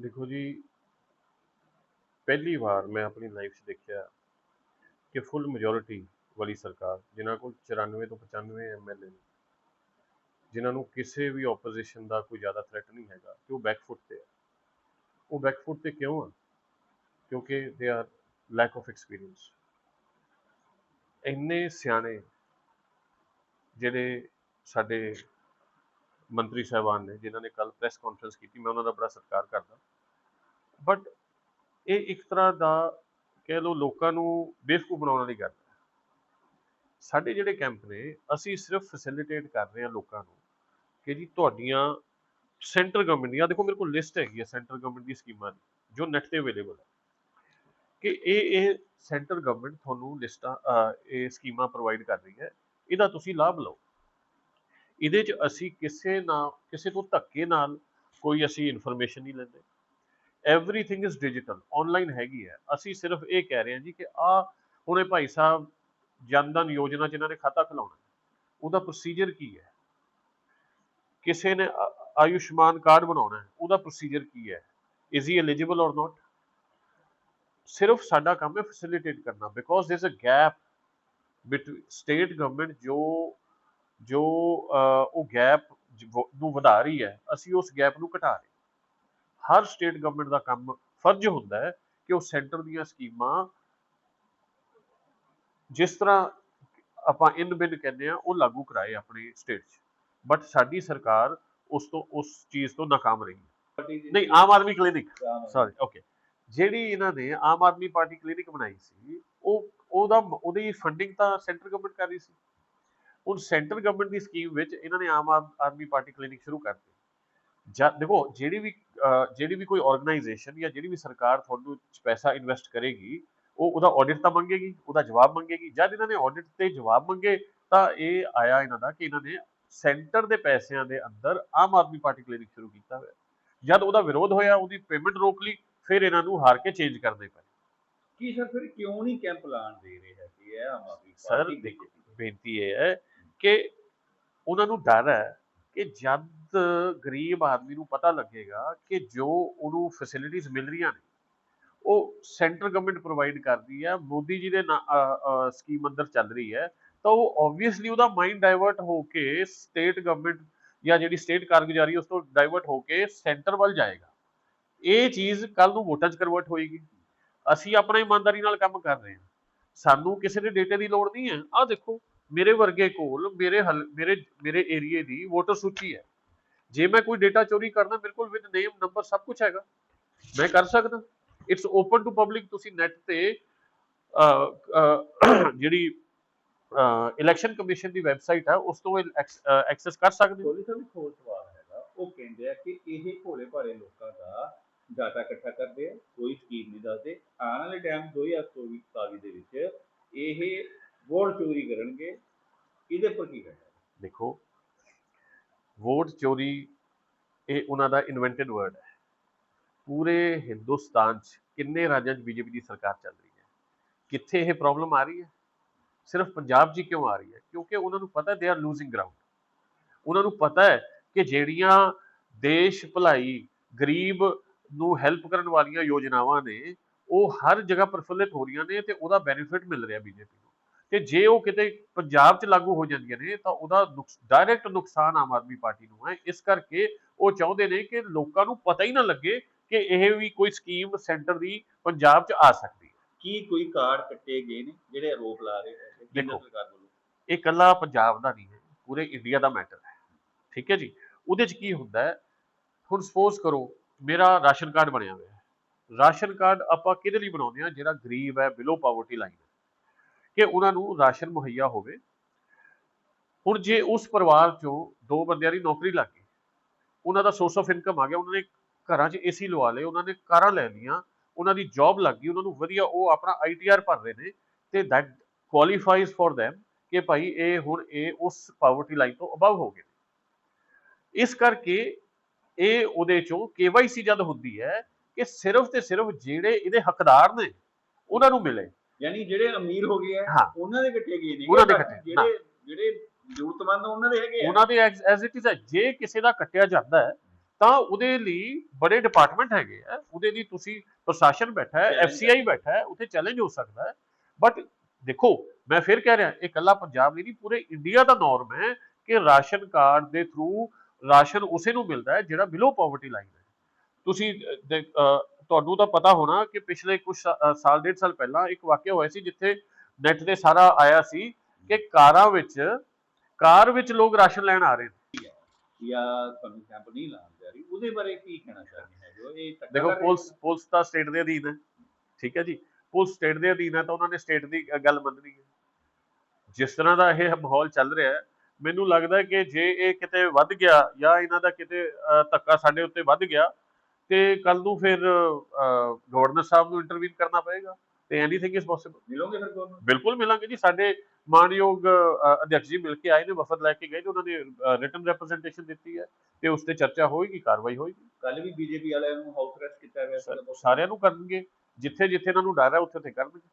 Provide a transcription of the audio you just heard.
ਦੇਖੋ ਜੀ, ਪਹਿਲੀ ਵਾਰ ਮੈਂ ਆਪਣੀ ਲਾਈਫ 'ਚ ਦੇਖਿਆ ਕਿ ਫੁੱਲ ਮੈਜੋਰਿਟੀ ਵਾਲੀ ਸਰਕਾਰ, ਜਿਨ੍ਹਾਂ ਕੋਲ 94 ਤੋਂ 95 ਐਮਐਲਏ ਨੇ, ਜਿਨ੍ਹਾਂ ਨੂੰ ਕਿਸੇ ਵੀ ਆਪੋਜੀਸ਼ਨ ਦਾ ਕੋਈ ਜ਼ਿਆਦਾ ਥ੍ਰੈਟ ਨਹੀਂ ਹੈਗਾ, ਕਿ ਉਹ ਬੈਕਫੁੱਟ ਤੇ ਆ ਉਹ ਬੈਕਫੁੱਟ ਤੇ ਕਿਉਂ ਆ? ਕਿਉਂਕਿ they are lack of experience ਇੰਨੇ ਸਿਆਣੇ ਜਿਹੜੇ ਸਾਡੇ ਮੰਤਰੀ ਸਾਹਿਬਾਨ ਨੇ, ਜਿਨ੍ਹਾਂ ਨੇ ਕੱਲ ਪ੍ਰੈਸ ਕਾਨਫਰੰਸ ਕੀਤੀ, ਮੈਂ ਉਹਨਾਂ ਦਾ ਬੜਾ ਸਤਿਕਾਰ ਕਰਦਾ। ਬਟ ਇਹ ਇੱਕ ਤਰ੍ਹਾਂ ਦਾ ਕਹਿ ਲਓ ਲੋਕਾਂ ਨੂੰ ਬੇਵਕੂਫ ਬਣਾਉਣ ਵਾਲੀ ਗੱਲ ਹੈ। ਸਾਡੇ ਜਿਹੜੇ ਕੈਂਪ ਨੇ, ਅਸੀਂ ਸਿਰਫ ਫੈਸਿਲਿਟੇਟ ਕਰ ਰਹੇ ਹਾਂ ਲੋਕਾਂ ਨੂੰ ਕਿ ਜੀ ਤੁਹਾਡੀਆਂ ਸੈਂਟਰ ਗਵਰਨਮੈਂਟ ਦੀਆਂ ਦੇਖੋ ਮੇਰੇ ਕੋਲ ਲਿਸਟ ਹੈਗੀ ਹੈ ਸੈਂਟਰ ਗਵਰਨਮੈਂਟ ਦੀ ਸਕੀਮਾਂ ਦੀ, ਜੋ ਨੈਟ ਤੇ ਅਵੇਲੇਬਲ ਹੈ। ਕਿ ਇਹ ਇਹ ਸੈਂਟਰ ਗਵਰਨਮੈਂਟ ਤੁਹਾਨੂੰ ਲਿਸਟਾਂ ਇਹ ਸਕੀਮਾਂ ਪ੍ਰੋਵਾਈਡ ਕਰ ਰਹੀ ਹੈ। ਇਹਦਾ ਤੁਸੀਂ ਲਾਭ ਲਓ। ਇਹਦੇ 'ਚ ਅਸੀਂ ਕਿਸੇ ਨਾਲ ਕਿਸੇ ਤੋਂ ਧੱਕੇ ਨਾਲ ਕੋਈ ਅਸੀਂ ਇਨਫੋਰਮੇਸ਼ਨ ਨਹੀਂ ਲੈਂਦੇ। ਐਵਰੀਥਿੰਗ ਇਜ਼ ਡਿਜੀਟਲ ਆਨਲਾਈਨ ਹੈਗੀ ਹੈ। ਅਸੀਂ ਸਿਰਫ ਇਹ ਕਹਿ ਰਹੇ ਹਾਂ ਜੀ ਕਿ ਆ ਉਹਨੇ ਭਾਈ ਸਾਹਿਬ ਜਨਧਨ ਯੋਜਨਾ 'ਚ ਇਹਨਾਂ ਨੇ ਖਾਤਾ ਖੁਲਾਉਣਾ ਉਹਦਾ ਪ੍ਰੋਸੀਜਰ ਕੀ ਹੈ? ਕਿਸੇ ਨੇ ਆਯੁਸ਼ਮਾਨ ਕਾਰਡ ਬਣਾਉਣਾ ਹੈ, ਉਹਦਾ ਪ੍ਰੋਸੀਜਰ ਕੀ ਹੈ? Is he eligible or not ਸਿਰਫ ਸਾਡਾ ਕੰਮ ਹੈ ਫੈਸਿਲਿਟੇਟ ਕਰਨਾ because there is a gap between state government ਜੋ ਜੋ ਉਹ ਗੈਪ ਨੂੰ ਵਧਾ ਰਹੀ ਹੈ, ਅਸੀਂ ਉਸ ਗੈਪ ਨੂੰ ਘਟਾ ਰਹੇ ਹਰ ਸਟੇਟ ਗਵਰਨਮੈਂਟ ਦਾ ਕੰਮ ਫਰਜ਼ ਹੁੰਦਾ ਹੈ ਕਿ ਉਹ ਸੈਂਟਰ ਦੀਆਂ ਸਕੀਮਾਂ ਜਿਸ ਤਰ੍ਹਾਂ ਆਪਾਂ ਇਨ ਬਿਨ ਕਹਿੰਦੇ ਆ ਉਹ ਲਾਗੂ ਕਰਾਏ ਆਪਣੀ ਸਟੇਟ 'ਚ। ਬਟ ਸਾਡੀ ਸਰਕਾਰ ਉਸ ਤੋਂ, ਉਸ ਚੀਜ਼ ਤੋਂ ਨਾਕਾਮ ਰਹੀ ਹੈ। ਨਹੀਂ, Aam Aadmi clinic sorry okay ਜਿਹੜੀ ਇਹਨਾਂ ਨੇ ਆਮ ਆਦਮੀ ਪਾਰਟੀ ਕਲੀਨਿਕ ਬਣਾਈ ਸੀ, ਉਹ, ਉਹਦਾ ਉਹਦੀ ਫੰਡਿੰਗ ਤਾਂ ਸੈਂਟਰ ਗਵਰਨਮੈਂਟ ਕਰ ਰਹੀ ਸੀ। ਹੁਣ ਸੈਂਟਰ ਗਵਰਨਮੈਂਟ ਦੀ ਸਕੀਮ ਵਿੱਚ ਇਹਨਾਂ ਨੇ ਆਮ ਆਦ- ਆਦਮੀ ਪਾਰਟੀ ਕਲੀਨਿਕ ਸ਼ੁਰੂ ਕਰਤੀ ਜਦ ਦੇਖੋ ਜਿਹੜੀ ਵੀ ਜਿਹੜੀ ਵੀ ਕੋਈ ਆਰਗੇਨਾਈਜੇਸ਼ਨ ਜਾਂ ਜਿਹੜੀ ਵੀ ਸਰਕਾਰ ਤੁਹਾਨੂੰ ਪੈਸਾ ਇਨਵੈਸਟ ਕਰੇਗੀ ਉਹ ਉਹਦਾ ਆਡਿਟ ਤਾਂ ਮੰਗੇਗੀ ਉਹਦਾ ਜਵਾਬ ਮੰਗੇਗੀ। ਜਦ ਇਹਨਾਂ ਨੇ ਆਡਿਟ ਤੇ ਜਵਾਬ ਮੰਗੇ ਤਾਂ ਇਹ ਆਇਆ ਇਹਨਾਂ ਦਾ ਕਿ ਇਹਨਾਂ ਨੇ ਸੈਂਟਰ ਦੇ ਪੈਸਿਆਂ ਦੇ ਅੰਦਰ ਆਮ ਆਦਮੀ ਪਾਰਟੀ ਕਲੀਨਿਕ ਸ਼ੁਰੂ ਕੀਤਾ ਹੋਇਆ। ਜਦ ਉਹਦਾ ਵਿਰੋਧ ਹੋਇਆ ਉਹਦੀ ਪੇਮੈਂਟ ਰੋਕ ਲਈ ਫਿਰ ਇਹਨਾਂ ਨੂੰ ਹਾਰ ਕੇ ਚੇਂਜ ਕਰਨੇ ਪਏ। ਕੀ ਸਰ ਫਿਰ ਕਿਉਂ ਨਹੀਂ ਕੈਂਪ ਲਾਣ ਦੇ ਰਹੇ ਹੈ ਕਿ ਇਹ ਆਮ ਆਦਮੀ ਸਰ ਦੇਖੋ ਬੇਨਤੀ ਇਹ ਹੈ ਕਿ ਉਹਨਾਂ ਨੂੰ ਡਰ ਹੈ ਕਿ ਜਦ ਗਰੀਬ ਆਦਮੀ ਨੂੰ ਪਤਾ ਲੱਗੇਗਾ ਕਿ ਜੋ ਉਹਨੂੰ ਫੈਸਿਲਿਟੀਆਂ ਮਿਲ ਰਹੀਆਂ ਨੇ, ਉਹ ਸੈਂਟਰ ਗਵਰਨਮੈਂਟ ਪ੍ਰੋਵਾਈਡ ਕਰਦੀ ਹੈ, ਮੋਦੀ ਜੀ ਦੇ ਸਕੀਮ ਅੰਦਰ ਚੱਲ ਰਹੀ ਹੈ, ਤਾਂ ਉਹ ਆਬਵੀਅਸਲੀ ਉਹਦਾ ਮਾਈਂਡ ਡਾਇਵਰਟ ਹੋ ਕੇ ਸਟੇਟ ਗਵਰਨਮੈਂਟ ਜਾਂ ਜਿਹੜੀ ਸਟੇਟ ਕਾਰਗੁਜ਼ਾਰੀ ਉਸ ਤੋਂ ਡਾਇਵਰਟ ਹੋ ਕੇ ਸੈਂਟਰ ਵੱਲ ਜਾਏਗਾ। ਇਹ ਚੀਜ਼ ਕੱਲ ਨੂੰ ਵੋਟਾਂ 'ਚ ਕਨਵਰਟ ਹੋਏਗੀ। ਅਸੀਂ ਆਪਣਾ ਇਮਾਨਦਾਰੀ ਨਾਲ ਕੰਮ ਕਰ ਰਹੇ ਹਾਂ। ਸਾਨੂੰ ਕਿਸੇ ਦੇ ਡੇਟੇ ਦੀ ਲੋੜ ਨਹੀਂ ਹੈ। ਆਹ ਦੇਖੋ ਮੇਰੇ ਵਰਗੇ ਕੋਲ ਮੇਰੇ ਹਲ ਮੇਰੇ ਮੇਰੇ ਏਰੀਏ ਦੀ ਵੋਟਰ ਸੂਚੀ ਹੈ। ਜੇ ਮੈਂ ਕੋਈ ਡੇਟਾ ਚੋਰੀ ਕਰਨਾ ਮੇਰੇ ਕੋਲ ਵਿਦ ਨੇਮ ਨੰਬਰ ਸਭ ਕੁਝ ਹੈਗਾ। ਮੈਂ ਕਰ ਸਕਦਾ। ਇਟਸ ਓਪਨ ਟੂ ਪਬਲਿਕ ਤੁਸੀਂ ਨੈਟ ਤੇ ਅਹ, ਅਹ, ਜਿਹੜੀ ਇਲੈਕਸ਼ਨ ਕਮਿਸ਼ਨ ਦੀ ਵੈਬਸਾਈਟ ਹੈ ਉਸ ਤੋਂ ਐਕਸੈਸ ਕਰ ਸਕਦੇ ਹੋ। ਕੋਲੀ ਸਾਹਿਬ ਇੱਕ ਹੋਰ ਸਵਾਲ ਹੈਗਾ। ਉਹ ਕਹਿੰਦੇ ਆ ਕਿ ਇਹ ਭੋਲੇ ਭਾਲੇ ਲੋਕਾਂ ਦਾ ਡਾਟਾ ਇਕੱਠਾ ਕਰਦੇ ਆ ਕੋਈ ਸਕੀਮ ਨਹੀਂ ਦੱਸਦੇ। ਆਉਣ ਵਾਲੇ ਟਾਈਮ 2024 27 ਦੇ ਵਿੱਚ ਇਹ ਵੋਟ ਚੋਰੀ ਕਰਨਗੇ, ਇਹਦੇ ਪਰ ਕੀ ਕਹਿਣਾ? ਦੇਖੋ, ਵੋਟ ਚੋਰੀ, ਇਹ ਉਹਨਾਂ ਦਾ ਇਨਵੈਂਟਡ ਵਰਡ ਹੈ। ਪੂਰੇ ਹਿੰਦੁਸਤਾਨ 'ਚ ਕਿੰਨੇ ਰਾਜਾਂ 'ਚ ਬੀਜੇਪੀ ਦੀ ਸਰਕਾਰ ਚੱਲ ਰਹੀ ਹੈ? ਕਿੱਥੇ ਇਹ ਪ੍ਰੋਬਲਮ ਆ ਰਹੀ ਹੈ? ਸਿਰਫ ਪੰਜਾਬ 'ਚ ਹੀ ਕਿਉਂ ਆ ਰਹੀ ਹੈ? ਕਿਉਂਕਿ ਉਹਨਾਂ ਨੂੰ ਪਤਾ ਦੇ ਆਰ ਲੂਜ਼ਿੰਗ ਗਰਾਊਂਡ ਉਹਨਾਂ ਨੂੰ ਪਤਾ ਹੈ ਕਿ ਜਿਹੜੀਆਂ ਦੇਸ਼ ਭਲਾਈ, ਗਰੀਬ ਨੂੰ ਹੈਲਪ ਕਰਨ ਵਾਲੀਆਂ ਯੋਜਨਾਵਾਂ ਨੇ, ਉਹ ਹਰ ਜਗ੍ਹਾ ਪ੍ਰਫੁੱਲਿਤ ਹੋ ਰਹੀਆਂ ਨੇ ਤੇ ਉਹਦਾ ਬੈਨੀਫਿਟ ਮਿਲ ਰਿਹਾ ਬੀਜੇਪੀ ਨੂੰ। ਤੇ ਜੇ ਉਹ ਕਿਤੇ ਪੰਜਾਬ 'ਚ ਲਾਗੂ ਹੋ ਜਾਂਦੀਆਂ ਨੇ ਤਾਂ ਉਹਦਾ ਡਾਇਰੈਕਟ ਨੁਕਸਾਨ ਆਮ ਆਦਮੀ ਪਾਰਟੀ ਨੂੰ ਹੈ। ਇਸ ਕਰਕੇ ਉਹ ਚਾਹੁੰਦੇ ਨੇ ਕਿ ਲੋਕਾਂ ਨੂੰ ਪਤਾ ਹੀ ਨਾ ਲੱਗੇ ਕਿ ਇਹ ਵੀ ਕੋਈ ਸਕੀਮ ਸੈਂਟਰ ਦੀ ਪੰਜਾਬ 'ਚ ਆ ਸਕਦੀ ਹੈ। ਕੀ ਕੋਈ ਕਾਰਡ ਕੱਟੇ ਗਏ ਨੇ ਜਿਹੜੇ ਆਰੋਪ ਲਾ ਰਹੇ ਕੇਂਦਰ ਦੇਖੋ। ਸਰਕਾਰ ਵੱਲੋਂ? ਇਹ ਇਕੱਲਾ ਪੰਜਾਬ ਦਾ ਨਹੀਂ ਹੈ ਪੂਰੇ ਇੰਡੀਆ ਦਾ ਮੈਟਰ ਹੈ। ਠੀਕ ਹੈ ਜੀ? ਉਹਦੇ 'ਚ ਕੀ ਹੁੰਦਾ ਹੈ? ਹੁਣ ਸਪੋਜ਼ ਕਰੋ ਮੇਰਾ ਰਾਸ਼ਨ ਕਾਰਡ ਬਣਿਆ ਹੋਇਆ ਹੈ। ਰਾਸ਼ਨ ਕਾਰਡ ਆਪਾਂ ਕਿਹਦੇ ਲਈ ਬਣਾਉਂਦੇ ਆ ਜਿਹੜਾ ਗਰੀਬ ਹੈ ਬਿਲੋ ਪਾਵਰਟੀ ਲਾਈਨ ਕਿ ਉਹਨਾਂ ਨੂੰ ਰਾਸ਼ਨ ਮੁਹੱਈਆ ਹੋਵੇ। ਹੁਣ ਜੇ ਉਸ ਪਰਿਵਾਰ 'ਚੋਂ ਦੋ ਬੰਦਿਆਂ ਦੀ ਨੌਕਰੀ ਲੱਗ ਗਈ, ਉਹਨਾਂ ਦਾ ਸੋਰਸ ਆਫ ਇਨਕਮ ਆ ਗਿਆ, ਉਹਨਾਂ ਨੇ ਘਰਾਂ 'ਚ ਏਸੀ ਲਵਾ ਲਏ, ਉਹਨਾਂ ਨੇ ਕਾਰਾਂ ਲੈ ਲਈਆਂ, ਉਹਨਾਂ ਦੀ ਜੌਬ ਲੱਗ ਗਈ, ਉਹਨਾਂ ਨੂੰ ਵਧੀਆ ਉਹ ਆਪਣਾ ਆਈਟੀਆਰ ਭਰ ਰਹੇ ਨੇ ਤੇ ਦੈਟ ਕੁਆਲੀਫਾਈਜ਼ ਫॉर them ਕਿ ਭਾਈ ਇਹ ਹੁਣ ਇਹ ਉਸ ਪਾਵਰਟੀ ਲਾਈਨ ਤੋਂ ਅਬਵ ਹੋ ਗਏ ਇਸ ਕਰਕੇ ਇਹ ਉਹਦੇ ਚੋਂ ਕੇਵਾਈਸੀ ਜਦ ਹੁੰਦੀ ਹੈ ਕਿ ਸਿਰਫ ਤੇ ਸਿਰਫ ਜਿਹੜੇ ਇਹਦੇ ਹੱਕਦਾਰ ਨੇ, ਉਹਨਾਂ ਨੂੰ ਮਿਲੇ। ਯਾਨੀ ਜਿਹੜੇ ਅਮੀਰ ਹੋ ਗਏ ਆ ਹਾਂ। ਉਹਨਾਂ ਦੇ ਕੱਟੇ ਗਏ ਨੇ। ਉਹਨਾਂ ਦੇ ਕੱਟੇ, ਜਿਹੜੇ ਜਿਹੜੇ ਜ਼ਰੂਰਤਮੰਦ ਆ, ਉਹਨਾਂ ਦੇ ਹੈਗੇ ਆ। ਉਹਨਾਂ ਦੇ ਐਜ਼ ਇਟ ਇਜ਼ ਹੈ ਜੇ ਕਿਸੇ ਦਾ ਕੱਟਿਆ ਜਾਂਦਾ ਹੈ ਤਾਂ ਉਹਦੇ ਲਈ ਬੜੇ ਡਿਪਾਰਟਮੈਂਟ ਹੈਗੇ ਆ। ਉਹਦੇ ਲਈ ਤੁਸੀਂ ਪ੍ਰਸ਼ਾਸਨ ਬੈਠਾ ਹੈ Challenge ਐਫਸੀਆਈ ਬੈਠਾ ਹੈ ਉੱਥੇ ਚੈਲੰਜ ਹੋ ਸਕਦਾ ਹੈ। ਬਟ ਦੇਖੋ ਮੈਂ ਫਿਰ ਕਹਿ ਰਿਹਾ ਇਹ ਕੱਲਾ ਪੰਜਾਬ ਲਈ ਨਹੀਂ ਪੂਰੇ ਇੰਡੀਆ ਦਾ ਨਾਰਮ ਹੈ ਕਿ ਰਾਸ਼ਨ ਕਾਰਡ ਦੇ ਥਰੂ ਰਾਸ਼ਨ ਉਸੇ ਨੂੰ ਮਿਲਦਾ ਹੈ ਜਿਹੜਾ ਬਿਲੋ ਪਾਵਰਟੀ ਲਾਈਨ ਹੈ। ਤੁਸੀਂ ਅਹ, ਦੇ- ਅਹ, ਤੁਹਾਨੂੰ ਤਾਂ ਪਤਾ ਹੋਣਾ ਕਿ ਪਿਛਲੇ ਕੁਝ ਸਾਲ ਡੇਢ ਸਾਲ ਪਹਿਲਾਂ ਇੱਕ ਵਾਕਿਆ ਹੋਇਆ ਸੀ ਜਿੱਥੇ ਨੈਟ ਤੇ ਸਾਰਾ ਆਇਆ ਸੀ ਕਿ ਕਾਰਾਂ ਵਿੱਚ ਕਾਰ ਵਿੱਚ ਲੋਕ ਰਾਸ਼ਨ ਲੈਣ ਆ ਰਹੇ ਨੇ ਜਾਂ ਤੁਹਾਨੂੰ ਕੈਂਪ ਨਹੀਂ ਲਾਉਣ ਜਾ ਰਹੀ ਉਹਦੇ ਬਾਰੇ ਕੀ ਕਹਿਣਾ ਚਾਹੁੰਦੇ ਹੈ ਜੋ ਇਹ ਦੇਖੋ ਪੁਲਿਸ? ਪੁਲਿਸ ਤਾਂ ਸਟੇਟ ਦੇ ਅਧੀਨ ਹੈ ਠੀਕ ਹੈ ਜੀ ਪੁਲਿਸ ਸਟੇਟ ਦੇ ਅਧੀਨ ਹੈ ਤਾਂ ਉਹਨਾਂ ਨੇ ਸਟੇਟ ਦੀ ਗੱਲ ਮੰਨਣੀ ਹੈ ਜਿਸ ਤਰ੍ਹਾਂ ਦਾ ਇਹ ਮਾਹੌਲ ਚੱਲ ਰਿਹਾ ਹੈ ਮੈਨੂੰ ਲੱਗਦਾ ਹੈ ਕਿ ਜੇ ਇਹ ਕਿਤੇ ਵੱਧ ਗਿਆ ਜਾਂ ਇਹਨਾਂ ਦਾ ਕਿਤੇ ਧੱਕਾ ਸਾਡੇ ਉੱਤੇ ਵੱਧ ਗਿਆ ਤੇ ਕੱਲ ਨੂੰ ਫਿਰ ਗਵਰਨਰ ਸਾਹਿਬ ਨੂੰ ਇੰਟਰਵੀਨ ਕਰਨਾ ਪਏਗਾ। ਤੇ ਐਨੀਥਿੰਗ ਇਜ਼ ਪੋਸੀਬਲ ਮਿਲੋਗੇ ਫਿਰ ਗਵਰਨਰ ਬਿਲਕੁਲ ਮਿਲਾਂਗੇ ਜੀ। ਸਾਡੇ ਮਾਨਯੋਗ ਅ, ਅਧਿਅਕਸ਼ ਜੀ ਮਿਲ ਕੇ ਆਏ ਨੇ ਵਫਦ ਲੈ ਕੇ ਗਏ ਤੇ ਉਹਨਾਂ ਨੇ ਰਿਟਨ ਰਿਪਰੈਜ਼ੈਂਟੇਸ਼ਨ ਦਿੱਤੀ ਹੈ ਤੇ ਉਸ ਤੇ ਚਰਚਾ ਹੋਏਗੀ ਕਾਰਵਾਈ ਹੋਏਗੀ। ਕੱਲ ਵੀ ਬੀਜੇਪੀ ਵਾਲਿਆਂ ਨੂੰ ਹਾਊਸ ਅਰੈਸਟ ਕੀਤਾ ਸੀ ਸਾਰਿਆਂ ਨੂੰ ਕਰਨਗੇ। ਜਿੱਥੇ ਜਿੱਥੇ ਇਹਨਾਂ ਨੂੰ ਡਰ ਹੈ ਉੱਥੇ ਉੱਥੇ ਕਰਨਗੇ।